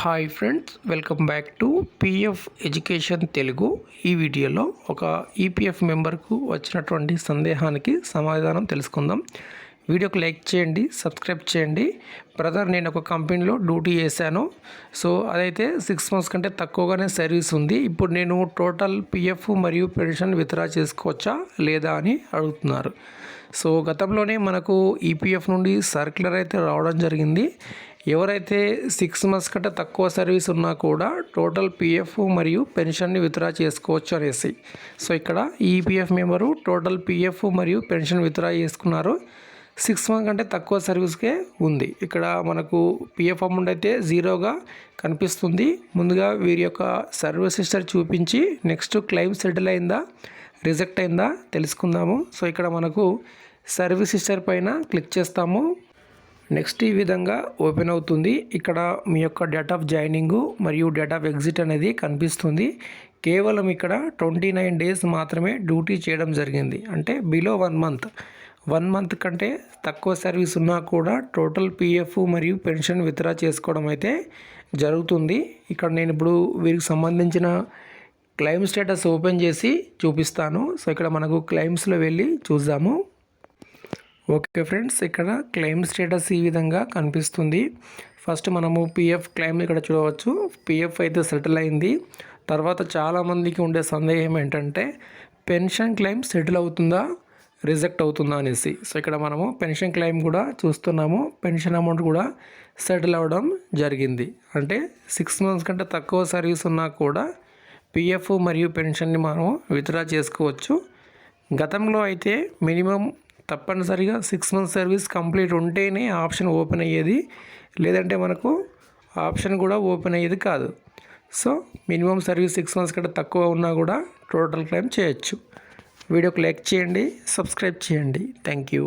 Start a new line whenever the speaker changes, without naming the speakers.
Hi friends welcome back to PF education Telugu ఈ వీడియోలో ఒక ఈపీఎఫ్ మెంబర్కు వచ్చినటువంటి సందేహానికి సమాధానం తెలుసుకుందాం. వీడియోకి లైక్ చేయండి సబ్స్క్రైబ్ చేయండి. బ్రదర్ నేను ఒక కంపెనీలో డ్యూటీ చేశాను. సో అదైతే సిక్స్ మంత్స్ కంటే తక్కువగానే సర్వీస్ ఉంది. ఇప్పుడు నేను టోటల్ పిఎఫ్ మరియు పెన్షన్ విత్డ్రా చేసుకోవచ్చా లేదా అని అడుగుతున్నారు. సో గతంలోనే మనకు ఈపీఎఫ్ నుండి సర్క్యులర్ అయితే రావడం జరిగింది. ఎవరైతే సిక్స్ మంత్స్ కంటే తక్కువ సర్వీస్ ఉన్నా కూడా టోటల్ పిఎఫ్ మరియు పెన్షన్ని విత్డ్రా చేసుకోవచ్చు అనేసి. సో ఇక్కడ ఈపీఎఫ్ మెంబరు టోటల్ పిఎఫ్ మరియు పెన్షన్ విత్డ్రా చేసుకున్నారు. సిక్స్ మంత్ కంటే తక్కువ సర్వీస్కే ఉంది. ఇక్కడ మనకు పిఎఫ్ అమౌంట్ అయితే జీరోగా కనిపిస్తుంది. ముందుగా వీరి యొక్క సర్వీస్ హిస్టరీ చూపించి నెక్స్ట్ క్లెయిమ్ సెటిల్ అయిందా రిజెక్ట్ అయిందా తెలుసుకుందాము. సో ఇక్కడ మనకు సర్వీస్ హిస్టరీ పైన క్లిక్ చేస్తాము. నెక్స్ట్ ఈ విధంగా ఓపెన్ అవుతుంది. ఇక్కడ మీ యొక్క డేట్ ఆఫ్ జాయినింగ్ మరియు డేట్ ఆఫ్ ఎగ్జిట్ అనేది కనిపిస్తుంది. కేవలం ఇక్కడ ట్వంటీ నైన్ డేస్ మాత్రమే డ్యూటీ చేయడం జరిగింది. అంటే below one month. One month కంటే తక్కువ సర్వీస్ ఉన్నా కూడా టోటల్ పిఎఫ్ మరియు పెన్షన్ విత్డ్రా చేసుకోవడం అయితే జరుగుతుంది. ఇక్కడ నేను ఇప్పుడు వీరికి సంబంధించిన క్లెయిమ్ స్టేటస్ ఓపెన్ చేసి చూపిస్తాను. సో ఇక్కడ మనకు క్లెయిమ్స్లో వెళ్ళి చూద్దాము. ఓకే ఫ్రెండ్స్ ఇక్కడ క్లెయిమ్ స్టేటస్ ఈ విధంగా కనిపిస్తుంది. ఫస్ట్ మనము పిఎఫ్ క్లెయిమ్ ఇక్కడ చూడవచ్చు. పిఎఫ్ అయితే సెటిల్ అయింది. తర్వాత చాలామందికి ఉండే సందేహం ఏంటంటే పెన్షన్ క్లెయిమ్ సెటిల్ అవుతుందా రిజెక్ట్ అవుతుందా అనేసి. సో ఇక్కడ మనము పెన్షన్ క్లెయిమ్ కూడా చూస్తున్నాము. పెన్షన్ అమౌంట్ కూడా సెటిల్ అవ్వడం జరిగింది. అంటే సిక్స్ మంత్స్ కంటే తక్కువ సర్వీస్ ఉన్నా కూడా పిఎఫ్ మరియు పెన్షన్ని మనం విత్డ్రా చేసుకోవచ్చు. గతంలో అయితే మినిమం తప్పనిసరిగా సిక్స్ మంత్స్ సర్వీస్ కంప్లీట్ ఉంటేనే ఆప్షన్ ఓపెన్ అయ్యేది. లేదంటే మనకు ఆప్షన్ కూడా ఓపెన్ అయ్యేది కాదు. So minimum service six months కంటే తక్కువ ఉన్నా కూడా టోటల్ క్లెయిమ్ చేయొచ్చు. వీడియోకి లైక్ చేయండి సబ్స్క్రైబ్ చేయండి. Thank you